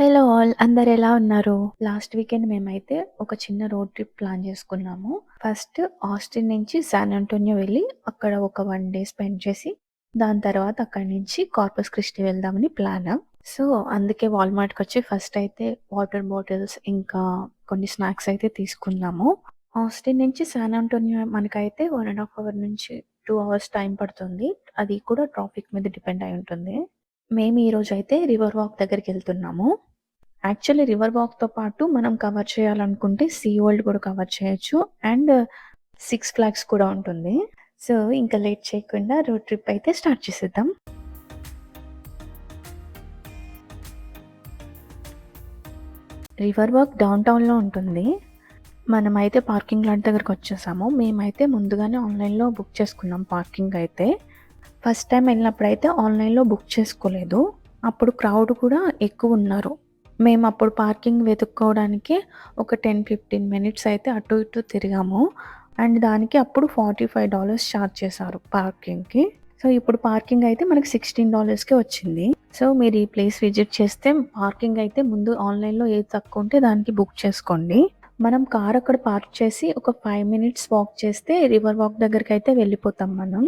Hello all అందరు ఎలా ఉన్నారు? లాస్ట్ వీకెండ్ మేమైతే ఒక చిన్న రోడ్ ట్రిప్ ప్లాన్ చేసుకున్నాము. ఫస్ట్ ఆస్టిన్ నుంచి శాన్ అంటోనియో వెళ్ళి అక్కడ ఒక వన్ డే స్పెండ్ చేసి దాని తర్వాత అక్కడి నుంచి కార్పస్ క్రిస్టి వెళ్దామని ప్లాన్. సో అందుకే వాల్మార్ట్కి వచ్చి ఫస్ట్ అయితే వాటర్ బాటిల్స్ ఇంకా కొన్ని స్నాక్స్ అయితే తీసుకున్నాము. ఆస్టిన్ నుంచి శాన్ అంటోనియో మనకైతే వన్ అండ్ హాఫ్ అవర్ నుంచి టూ అవర్స్ టైం పడుతుంది. అది కూడా ట్రాఫిక్ మీద డిపెండ్ అయి ఉంటుంది. మేము ఈ రోజు అయితే రివర్ వాక్ దగ్గరికి వెళ్తున్నాము. యాక్చువల్లీ రివర్ వాక్తో పాటు మనం కవర్ చేయాలనుకుంటే సీ వరల్డ్ కూడా కవర్ చేయొచ్చు. అండ్ సిక్స్ ఫ్లాగ్స్ కూడా ఉంటుంది. సో ఇంకా లేట్ చేయకుండా రోడ్ ట్రిప్ అయితే స్టార్ట్ చేసేద్దాం. రివర్ వాక్ డౌన్ టౌన్లో ఉంటుంది. మనమైతే పార్కింగ్ లాట్ దగ్గరకు వచ్చేసాము. మేమైతే ముందుగానే ఆన్లైన్లో బుక్ చేసుకున్నాం పార్కింగ్ అయితే. ఫస్ట్ టైం వెళ్ళినప్పుడు అయితే ఆన్లైన్లో బుక్ చేసుకోలేదు. అప్పుడు క్రౌడ్ కూడా ఎక్కువ ఉన్నారు. మేము అప్పుడు పార్కింగ్ వెతుక్కోవడానికి ఒక టెన్ ఫిఫ్టీన్ మినిట్స్ అయితే అటు ఇటు తిరిగాము. అండ్ దానికి అప్పుడు ఫార్టీ ఫైవ్ డాలర్స్ ఛార్జ్ చేశారు పార్కింగ్కి. సో ఇప్పుడు పార్కింగ్ అయితే మనకి సిక్స్టీన్ డాలర్స్కి వచ్చింది. సో మీరు ఈ ప్లేస్ విజిట్ చేస్తే పార్కింగ్ అయితే ముందు ఆన్లైన్లో ఏది తక్కువ ఉంటే దానికి బుక్ చేసుకోండి. మనం కార్ అక్కడ పార్క్ చేసి ఒక ఫైవ్ మినిట్స్ వాక్ చేస్తే రివర్ వాక్ దగ్గరికి అయితే వెళ్ళిపోతాం మనం.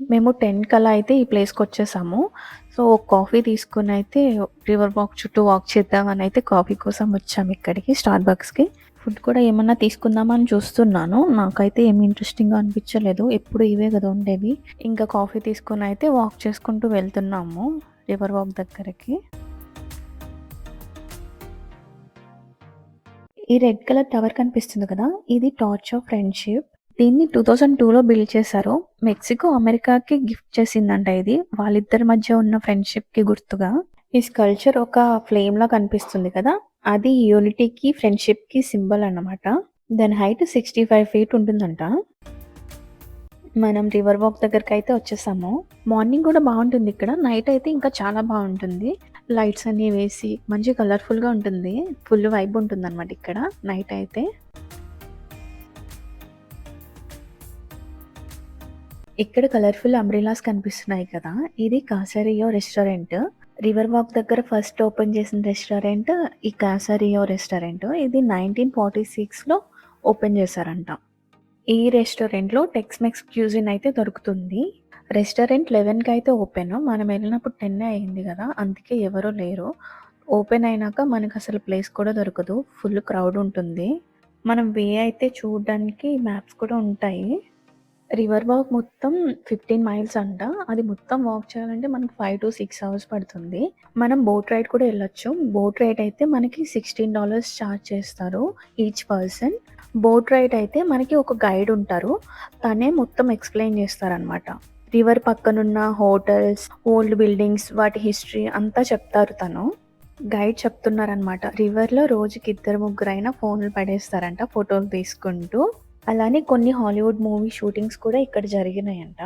మేము టెన్ కల్లా అయితే ఈ ప్లేస్కి వచ్చేసాము. సో ఒక కాఫీ తీసుకుని అయితే రివర్ వాక్ చుట్టూ వాక్ చేద్దామని అయితే కాఫీ కోసం వచ్చాము ఇక్కడికి స్టార్ బక్స్కి ఫుడ్ కూడా ఏమన్నా తీసుకుందామని చూస్తున్నాను. నాకైతే ఏమి ఇంట్రెస్టింగ్గా అనిపించలేదు. ఎప్పుడు ఇవే కదా ఉండేవి. ఇంకా కాఫీ తీసుకుని అయితే వాక్ చేసుకుంటూ వెళ్తున్నాము రివర్ వాక్ దగ్గరికి. ఈ రెడ్ కలర్ టవర్ కనిపిస్తుంది కదా? ఇది టార్చ్ ఆఫ్ ఫ్రెండ్షిప్. దీన్ని టూ థౌజండ్ టూలో బిల్డ్ చేశారు. మెక్సికో అమెరికాకి గిఫ్ట్ చేసిందంట ఇది. వాళ్ళిద్దరి మధ్య ఉన్న ఫ్రెండ్షిప్కి గుర్తుగా. ఈ స్కల్చర్ ఒక ఫ్లేమ్ లా కనిపిస్తుంది కదా? అది యూనిటీకి ఫ్రెండ్షిప్కి సింబల్ అన్నమాట. దాని హైట్ సిక్స్టీ ఫైవ్ ఫీట్ ఉంటుందంట. మనం రివర్ వాక్ దగ్గరికి అయితే వచ్చేసాము. మార్నింగ్ కూడా బాగుంటుంది ఇక్కడ. నైట్ అయితే ఇంకా చాలా బాగుంటుంది. లైట్స్ అన్ని వేసి మంచి కలర్ఫుల్గా ఉంటుంది. ఫుల్ వైబ్ ఉంటుంది అనమాట ఇక్కడ నైట్ అయితే. ఇక్కడ కలర్ఫుల్ అంబ్రిలాస్ కనిపిస్తున్నాయి కదా. ఇది Casa Rio restaurant river walk దగ్గర ఫస్ట్ ఓపెన్ చేసిన రెస్టారెంట్ ఈ కాసరియో రెస్టారెంట్ ఇది నైన్టీన్ ఫార్టీ సిక్స్లో ఓపెన్ చేశారంట. ఈ రెస్టారెంట్లో టెక్స్మెక్స్ క్యూజిన్ అయితే దొరుకుతుంది. రెస్టారెంట్ లెవెన్కి అయితే ఓపెన్ మనం వెళ్ళినప్పుడు టెన్ అయింది కదా అందుకే ఎవరూ లేరు. ఓపెన్ అయినాక మనకు అసలు ప్లేస్ కూడా దొరకదు. ఫుల్ క్రౌడ్ ఉంటుంది. మనం వే అయితే చూడడానికి మ్యాప్స్ కూడా ఉంటాయి. రివర్ వాక్ మొత్తం ఫిఫ్టీన్ మైల్స్ అంట. అది మొత్తం వాక్ చేయాలంటే మనకి ఫైవ్ టు సిక్స్ అవర్స్ పడుతుంది. మనం బోట్ రైడ్ కూడా వెళ్ళొచ్చు. బోట్ రైడ్ అయితే మనకి సిక్స్టీన్ డాలర్స్ ఛార్జ్ చేస్తారు ఈచ్ పర్సన్. బోట్ రైడ్ అయితే మనకి ఒక గైడ్ ఉంటారు. తనే మొత్తం ఎక్స్ప్లెయిన్ చేస్తారనమాట రివర్ పక్కనున్న హోటల్స్ ఓల్డ్ బిల్డింగ్స్ వాటి హిస్టరీ అంతా చెప్తారు తను. గైడ్ చెప్తున్నారనమాట రివర్లో రోజుకి ఇద్దరు ముగ్గురైనా ఫోన్లు పడేస్తారంట ఫోటోలు తీసుకుంటూ. అలానే కొన్ని హాలీవుడ్ మూవీ షూటింగ్స్ కూడా ఇక్కడ జరిగినాయంట.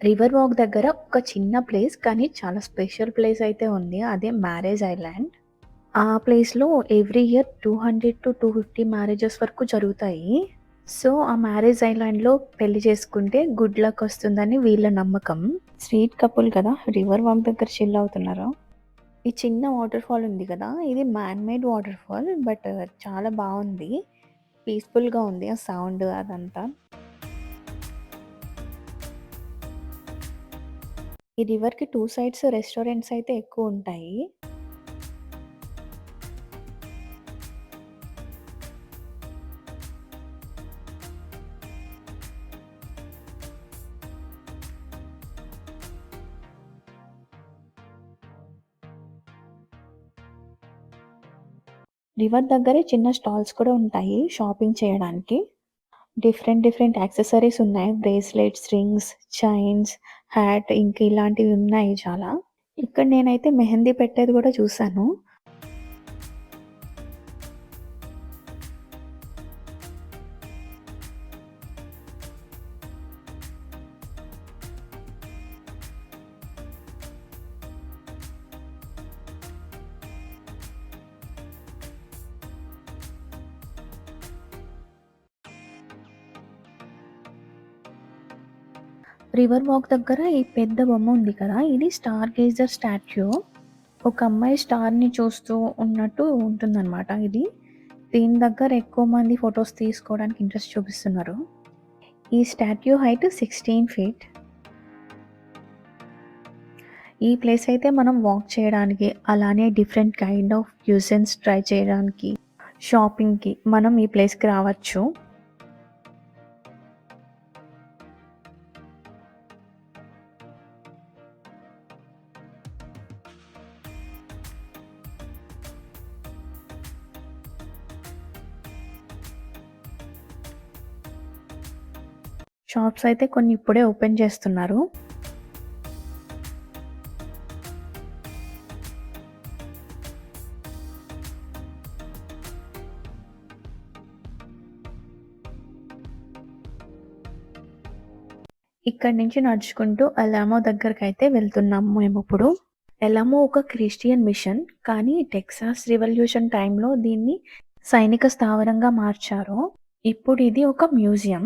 రివర్ వాక్ దగ్గర ఒక చిన్న ప్లేస్ కానీ చాలా స్పెషల్ ప్లేస్ అయితే ఉంది. అదే మ్యారేజ్ ఐలాండ్ ఆ ప్లేస్లో every year two hundred to two fifty marriages వరకు జరుగుతాయి. సో ఆ మ్యారేజ్ ఐలాండ్లో పెళ్ళి చేసుకుంటే గుడ్ లక్ వస్తుందని వీళ్ళ నమ్మకం. స్వీట్ కపుల్ కదా రివర్ వాక్ దగ్గర చిల్ అవుతున్నారు? ఈ చిన్న వాటర్ ఫాల్ ఉంది కదా ఇది man made waterfall but చాలా బాగుంది. పీస్ఫుల్గా ఉంది ఆ సౌండ్ అదంతా. ఈ రివర్కి టూ సైడ్స్ రెస్టారెంట్స్ అయితే ఎక్కువ ఉంటాయి రివర్ దగ్గరే చిన్న స్టాల్స్ కూడా ఉంటాయి షాపింగ్ చేయడానికి. డిఫరెంట్ డిఫరెంట్ యాక్సెసరీస్ ఉన్నాయి. బ్రేస్లెట్స్ రింగ్స్ చైన్స్ హ్యాట్ ఇంక ఇలాంటివి ఉన్నాయి చాలా. ఇక్కడ నేనైతే మెహందీ పెట్టేది కూడా చూసాను. రివర్ వాక్ దగ్గర ఈ పెద్ద బొమ్మ ఉంది కదా ఇది స్టార్ గేజర్ స్టాచ్యూ ఒక అమ్మాయి స్టార్‌ని చూస్తూ ఉన్నట్టు ఉంటుందన్నమాట ఇది. దీని దగ్గర ఎక్కువ మంది ఫొటోస్ తీసుకోవడానికి ఇంట్రెస్ట్ చూపిస్తున్నారు. ఈ స్టాట్యూ హైట్ 16 ఫీట్. ఈ ప్లేస్ అయితే మనం వాక్ చేయడానికి, అలానే different kind of cuisines try చేయడానికి, షాపింగ్‌కి మనం ఈ ప్లేస్‌కి రావచ్చు. షాప్స్ అయితే కొన్ని ఇప్పుడే ఓపెన్ చేస్తున్నారు. ఇక్కడి నుంచి నడుచుకుంటూ ఎలామో దగ్గరకు అయితే వెళ్తున్నాము మేము ఇప్పుడు ఎలామో ఒక క్రిస్టియన్ మిషన్. కానీ టెక్సాస్ రివల్యూషన్ టైంలో దీన్ని సైనిక స్థావరంగా మార్చారు. ఇప్పుడు ఇది ఒక మ్యూజియం.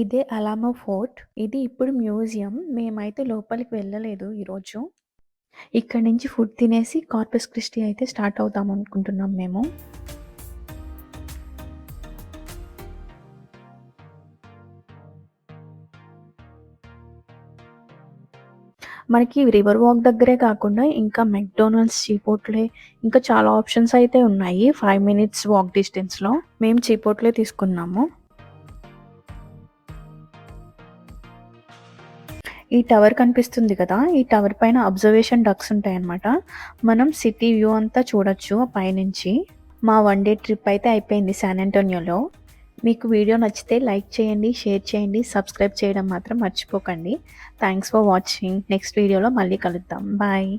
ఇదే అలామో ఫోర్ట్. ఇది ఇప్పుడు మ్యూజియం. మేమైతే లోపలికి వెళ్ళలేదు ఈరోజు. ఇక్కడ నుంచి ఫుడ్ తినేసి కార్పస్ క్రిస్టి అయితే స్టార్ట్ అవుదాం అనుకుంటున్నాం మేము. మనకి రివర్ వాక్ దగ్గరే కాకుండా ఇంకా మెక్డోనల్డ్స్ చీపోట్లే ఇంకా చాలా ఆప్షన్స్ అయితే ఉన్నాయి. ఫైవ్ మినిట్స్ వాక్ డిస్టెన్స్‌లో. మేము చీపోట్లే తీసుకున్నాము. ఈ టవర్ కనిపిస్తుంది కదా! ఈ టవర్ పైన అబ్జర్వేషన్ డక్స్ ఉంటాయన్నమాట. మనం సిటీ వ్యూ అంతా చూడొచ్చు పైనుంచి. మా వన్ డే ట్రిప్ అయితే అయిపోయింది శాన్ అంటోనియోలో. మీకు వీడియో నచ్చితే లైక్ చేయండి, షేర్ చేయండి, సబ్స్క్రైబ్ చేయడం మాత్రం మర్చిపోకండి. Thanks for watching. నెక్స్ట్ వీడియోలో మళ్ళీ కలుద్దాం. బాయ్.